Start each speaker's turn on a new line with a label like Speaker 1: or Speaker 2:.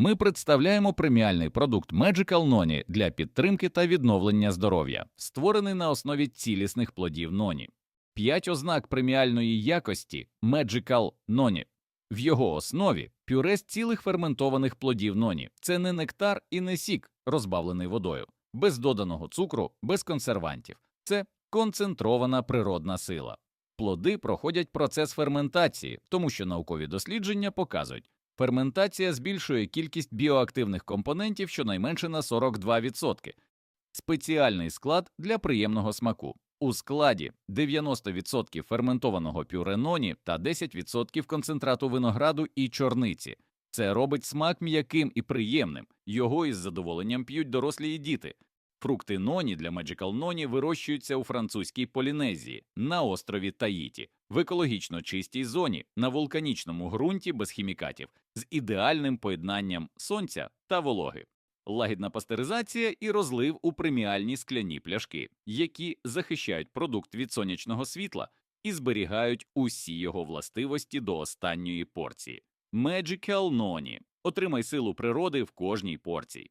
Speaker 1: Ми представляємо преміальний продукт Magical Noni для підтримки та відновлення здоров'я, створений на основі цілісних плодів Ноні. П'ять ознак преміальної якості Magical Noni. В його основі пюре з цілих ферментованих плодів Ноні. Це не нектар і не сік, розбавлений водою, без доданого цукру, без консервантів. Це концентрована природна сила. Плоди проходять процес ферментації, тому що наукові дослідження показують, ферментація збільшує кількість біоактивних компонентів щонайменше на 42%. Спеціальний склад для приємного смаку. У складі 90% ферментованого пюре ноні та 10% концентрату винограду і чорниці. Це робить смак м'яким і приємним. Його із задоволенням п'ють дорослі і діти. Фрукти ноні для Magical Ноні вирощуються у французькій Полінезії, на острові Таїті, в екологічно чистій зоні, на вулканічному ґрунті без хімікатів, з ідеальним поєднанням сонця та вологи. Лагідна пастеризація і розлив у преміальні скляні пляшки, які захищають продукт від сонячного світла і зберігають усі його властивості до останньої порції. Magical Noni. Отримай силу природи в кожній порції.